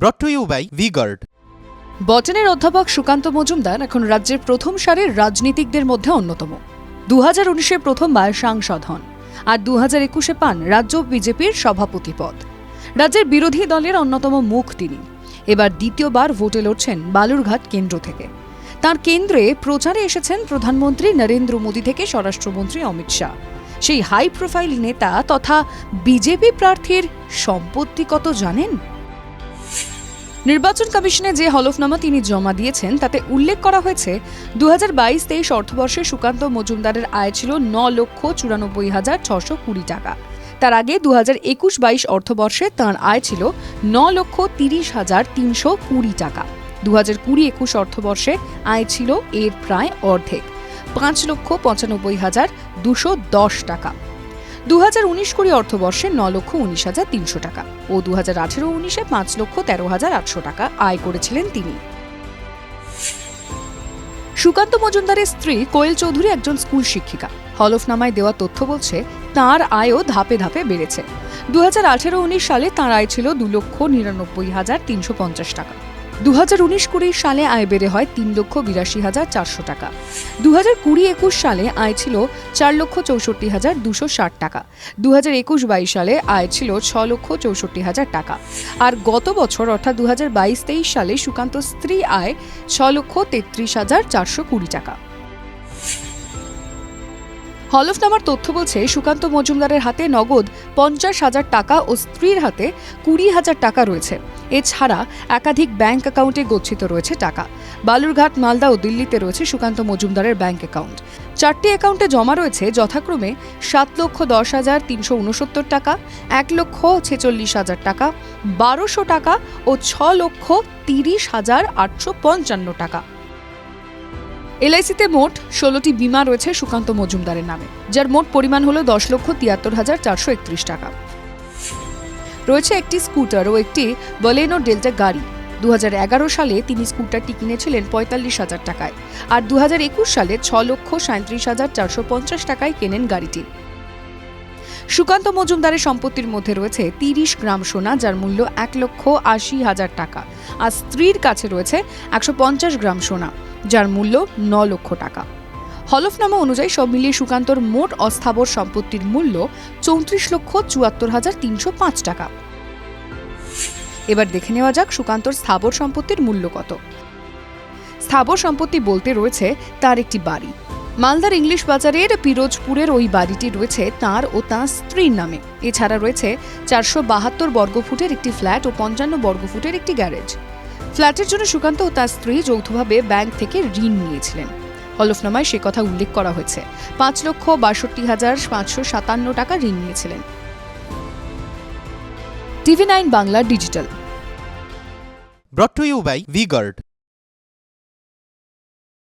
brought to you by V-Guard. বটনের অধ্যাপক সুকান্ত মজুমদার এখন রাজ্যের প্রথম সারির রাজনীতিকদের মধ্যে অন্যতম। দু হাজার উনিশে প্রথমবার সাংসদ হন, আর দু হাজার একুশে পান রাজ্য বিজেপির সভাপতি পদ। রাজ্যের বিরোধী দলের অন্যতম মুখ তিনি। এবার দ্বিতীয়বার ভোটে লড়ছেন বালুরঘাট কেন্দ্র থেকে। তার কেন্দ্রে প্রচারে এসেছেন প্রধানমন্ত্রী নরেন্দ্র মোদী থেকে স্বরাষ্ট্রমন্ত্রী অমিত শাহ। সেই হাই প্রোফাইল নেতা তথা বিজেপি প্রার্থীর সম্পত্তি কত জানেন? নির্বাচন কমিশনে যে হলফনামা তিনি জমা দিয়েছেন, তাতে উল্লেখ করা হয়েছে দু হাজার বাইশ তেইশ অর্থবর্ষে সুকান্ত মজুমদারের আয় ছিল ন লক্ষ চুরানব্বই হাজার ছশো কুড়ি টাকা। তার আগে দু হাজার একুশ বাইশ অর্থবর্ষে তাঁর আয় ছিল ন লক্ষ তিরিশ হাজার তিনশো কুড়ি টাকা। দু হাজার কুড়ি একুশ অর্থবর্ষে আয় ছিল এর প্রায় অর্ধেক, পাঁচ লক্ষ পঁচানব্বই হাজার দুশো দশ টাকা। দু হাজার উনিশ কুড়ি অর্থবর্ষে ন লক্ষ উনিশ হাজার তিনশো টাকা ও দু হাজার আঠেরো উনিশে পাঁচ লক্ষ তেরো হাজার আটশো টাকা আয় করেছিলেন তিনি। সুকান্ত মজুমদারের স্ত্রী কোয়েল চৌধুরী একজন স্কুল শিক্ষিকা। হলফনামায় দেওয়া তথ্য বলছে, তার আয়ও ধাপে ধাপে বেড়েছে। দু হাজার আঠেরো উনিশ সালে তাঁর আয় ছিল দু লক্ষ নিরানব্বই হাজার তিনশো পঞ্চাশ টাকা। দু হাজার উনিশ কুড়ি সালে আয় বেড়ে হয় তিন লক্ষ বিরাশি হাজার চারশো টাকা। দু হাজার কুড়ি একুশ সালে আয় ছিল চার লক্ষ চৌষট্টি হাজার দুশো ষাট টাকা। দু হাজার একুশ বাইশ সালে আয় ছিল ছ লক্ষ চৌষট্টি হাজার টাকা। আর গত বছর, অর্থাৎ দু হাজার বাইশ তেইশ সালে সুকান্ত স্ত্রী আয় ছ লক্ষ তেত্রিশ হাজার চারশো কুড়ি টাকা। হলফনামার তথ্য বলছে, সুকান্ত মজুমদারের হাতে নগদ পঞ্চাশ হাজার টাকা ও স্ত্রীর হাতে কুড়ি হাজার টাকা রয়েছে। এছাড়া একাধিক ব্যাংক অ্যাকাউন্টে গচ্ছিত রয়েছে টাকা। বালুরঘাট, মালদা ও দিল্লিতে রয়েছে সুকান্ত মজুমদারের ব্যাংক অ্যাকাউন্ট। চারটি অ্যাকাউন্টে জমা রয়েছে যথাক্রমে সাত লক্ষ দশ হাজার তিনশো উনসত্তর টাকা, এক লক্ষ ছেচল্লিশ হাজার টাকা, বারোশো টাকা ও ছ লক্ষ তিরিশ হাজার আটশো পঞ্চান্ন টাকা। এলআইসিতে মোট ষোলোটি বিমা রয়েছে সুকান্ত মজুমদারের নামে, যার মোট পরিমাণ হল দশ লক্ষ তিয়াত্তর হাজার চারশো একত্রিশ টাকা। রয়েছে একটি স্কুটার ও একটি বলেনো ডেল্টা গাড়ি। দু হাজার এগারো সালে তিনি স্কুটারটি কিনেছিলেন পঁয়তাল্লিশ হাজার টাকায় আর দু হাজার একুশ সালে ছ লক্ষ সাঁত্রিশ হাজার চারশো পঞ্চাশ টাকায় কেনেন গাড়িটি। সুকান্ত মজুমদারের সম্পত্তির মধ্যে রয়েছে তিরিশ গ্রাম সোনা, যার মূল্য এক লক্ষ আশি হাজার টাকা। আর স্ত্রীর কাছে রয়েছে একশো পঞ্চাশ গ্রাম সোনা, যার মূল্য ন লক্ষ টাকা। হলফনামা অনুযায়ী সব মিলিয়ে সুকান্তর মোট অস্থাবর সম্পত্তির মূল্য চৌত্রিশ লক্ষ চুয়াত্তর হাজার তিনশো পাঁচ টাকা। এবার দেখে নেওয়া যাক সুকান্তর স্থাবর সম্পত্তির মূল্য কত। স্থাবর সম্পত্তি বলতে রয়েছে তার একটি বাড়ি। মালদার ইংলিশ বাজারের পিরোজপুরের ওই বাড়িটি রয়েছে তার ও তাঁর স্ত্রীর নামে। এছাড়া রয়েছে চারশো বাহাত্তর বর্গফুটের একটি ফ্ল্যাট ও পঞ্চান্ন বর্গফুটের একটি গ্যারেজ। ফ্ল্যাটের জন্য সুকান্ত ও তার স্ত্রী যৌথভাবে ব্যাংক থেকে ঋণ নিয়েছিলেন। হলফনামায় সে কথা উল্লেখ করা হয়েছে। পাঁচ লক্ষ বাষট্টি হাজার পাঁচশো সাতান্ন টাকা ঋণ নিয়েছিলেন। TV nine Bangla digital. Brought to you by V-Guard.